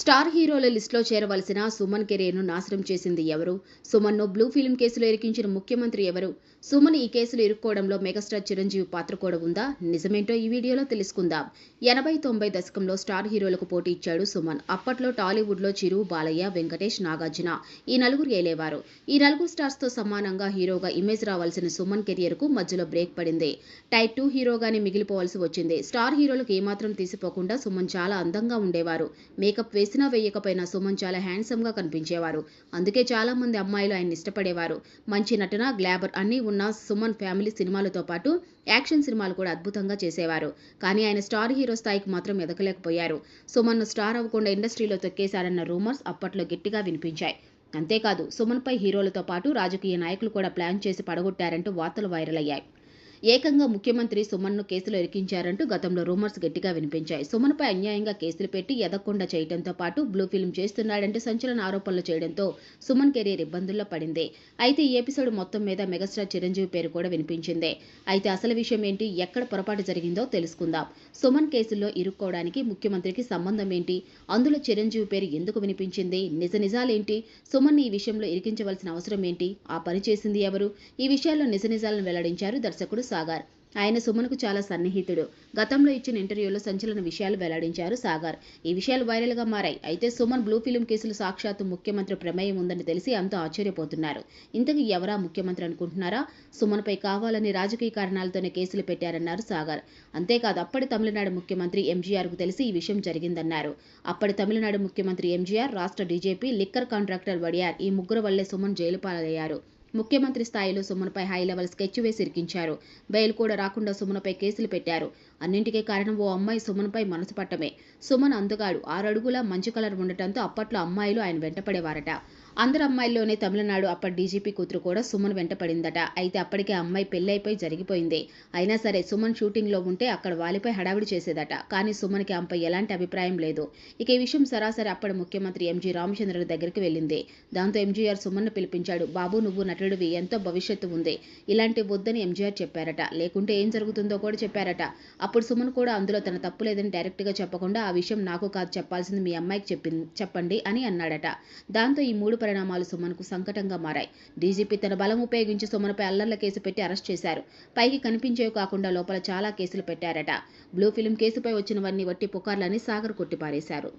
Star హీరోల లిస్టులో చేరవలసిన సుమన్ కెరీర్ను నాశనం చేసింది ఎవరు? సుమన్ను బ్లూ ఫిల్మ్ కేసులో ఇరికించిన ముఖ్యమంత్రి ఎవరు? సుమన్ ఈ కేసులు ఇరుక్కోవడంలో మెగాస్టార్ చిరంజీవి పాత్ర కూడా ఉందా? నిజమేంటో ఈ వీడియోలో తెలుసుకుందాం. ఎనభై తొంభై దశకంలో స్టార్ హీరోలకు పోటీ ఇచ్చాడు సుమన్. అప్పట్లో టాలీవుడ్లో చిరు బాలయ్య వెంకటేష్ నాగార్జున ఈ నలుగురు ఏలేవారు. ఈ నలుగురు స్టార్స్తో సమానంగా హీరోగా ఇమేజ్ రావాల్సిన సుమన్ కెరియర్కు మధ్యలో బ్రేక్ పడింది. టైప్ టూ హీరోగానే మిగిలిపోవాల్సి వచ్చింది. స్టార్ హీరోలకు ఏమాత్రం తీసిపోకుండా సుమన్ చాలా అందంగా ఉండేవారు. మేకప్ వేసినా వేయకపోయినా సుమన్ చాలా హ్యాండ్సమ్గా కనిపించేవారు. అందుకే చాలా మంది అమ్మాయిలు ఆయన ఇష్టపడేవారు. మంచి నటన గ్లాబర్ అన్నీ ఉన్న సుమన్ ఫ్యామిలీ సినిమాలతో పాటు యాక్షన్ సినిమాలు కూడా అద్భుతంగా చేసేవారు. కానీ ఆయన స్టార్ హీరో స్థాయికి మాత్రం ఎదగలేకపోయారు. సుమన్ను స్టార్ అవ్వకుండా ఇండస్ట్రీలో తొక్కేశారన్న రూమర్స్ అప్పట్లో గట్టిగా వినిపించాయి. అంతేకాదు సుమన్పై హీరోలతో పాటు రాజకీయ నాయకులు కూడా ప్లాన్ చేసి పడగొట్టారంటూ వార్తలు వైరల్ అయ్యాయి. ఏకంగా ముఖ్యమంత్రి సుమన్ను కేసులో ఇరికించారంటూ గతంలో రూమర్స్ గట్టిగా వినిపించాయి. సుమన్పై అన్యాయంగా కేసులు పెట్టి ఎదగకుండా చేయడంతో పాటు బ్లూ ఫిల్మ్ చేస్తున్నాడంటే సంచలన ఆరోపణలు చేయడంతో సుమన్ కెరీర్ ఇబ్బందుల్లో పడింది. అయితే ఈ ఎపిసోడ్ మొత్తం మీద మెగాస్టార్ చిరంజీవి పేరు కూడా వినిపించింది. అయితే అసలు విషయం ఏంటి ఎక్కడ పొరపాటు జరిగిందో తెలుసుకుందాం. సుమన్ కేసుల్లో ఇరుక్కోవడానికి ముఖ్యమంత్రికి సంబంధం ఏంటి అందులో చిరంజీవి పేరు ఎందుకు వినిపించింది నిజ నిజాలేంటి సుమన్ ఈ విషయంలో ఇరికించవలసిన అవసరం ఏంటి ఆ పని చేసింది ఎవరు ఈ విషయాల్లో నిజ నిజాలను వెల్లడించారు దర్శకుడు సాగర్. ఆయన సుమన్కు చాలా సన్నిహితుడు. గతంలో ఇచ్చిన ఇంటర్వ్యూలో సంచలన విషయాలు వెల్లడించారు సాగర్. ఈ విషయాలు వైరల్గా మారాయి. అయితే సుమన్ బ్లూ ఫిలిం కేసులు సాక్షాత్తు ముఖ్యమంత్రి ప్రమేయం ఉందని తెలిసి అంతా ఆశ్చర్యపోతున్నారు. ఇంతకు ఎవరా ముఖ్యమంత్రి అనుకుంటున్నారా? సుమన్పై కావాలని రాజకీయ కారణాలతోనే కేసులు పెట్టారన్నారు సాగర్. అంతేకాదు అప్పటి తమిళనాడు ముఖ్యమంత్రి ఎంజీఆర్కు తెలిసి ఈ విషయం జరిగిందన్నారు. అప్పటి తమిళనాడు ముఖ్యమంత్రి ఎంజీఆర్ రాష్ట్ర డీజీపీ లిక్కర్ కాంట్రాక్టర్ వడియార్ ఈ ముగ్గురు వల్లే సుమన్ జైలు పాలయ్యారు ముఖ్యమంత్రి స్థాయిలో సుమన్పై హై లెవెల్ స్కెచ్ వేసి ఇరికించారు. బెయిల్ కూడా రాకుండా సుమన్పై కేసులు పెట్టారు. అన్నింటికీ కారణం ఓ అమ్మాయి సుమన్పై మనసు పట్టమే. సుమన్ అందుగాడు. ఆరడుగుల మంచు కలర్ ఉండటంతో అప్పట్లో అమ్మాయిలు ఆయన వెంటపడేవారట. అందరు అమ్మాయిల్లోనే తమిళనాడు అప్పటి డీజీపీ కూతురు కూడా సుమన్ వెంటపడిందట అయితే అప్పటికే అమ్మాయి పెళ్ళైపోయి జరిగిపోయింది. అయినా సరే సుమన్ షూటింగ్లో ఉంటే అక్కడ వాలిపై హడావిడి చేసేదట. కానీ సుమన్కి ఆమెపై ఎలాంటి అభిప్రాయం లేదు. ఇక ఈ విషయం సరాసరి అప్పటి ముఖ్యమంత్రి ఎంజీ రామచంద్రుడి దగ్గరికి వెళ్ళింది. దాంతో ఎంజీఆర్ సుమన్ను పిలిపించాడు. బాబు నువ్వు నటుడివి. ఎంతో భవిష్యత్తు ఉంది. ఇలాంటి వద్దని ఎంజీఆర్ చెప్పారట. లేకుంటే ఏం జరుగుతుందో కూడా చెప్పారట. అప్పుడు సుమన్ కూడా అందులో తన తప్పు లేదని డైరెక్ట్గా చెప్పకుండా ఆ విషయం నాకు కాదు. చెప్పాల్సింది మీ అమ్మాయికి చెప్పి చెప్పండి అని అన్నాడట. దాంతో ఈ మూడు పరిణామాలు సుమన్కు సంకటంగా మారాయి. డీజీపీ తన బలం ఉపయోగించి సుమన్పై అల్లర్ల కేసు పెట్టి అరెస్ట్ చేశారు. పైకి కనిపించేవి కాకుండా లోపల చాలా కేసులు పెట్టారట. బ్లూ ఫిలిం కేసుపై వచ్చినవన్నీ వట్టి పుకార్లని సాగర్ కొట్టిపారేశారు.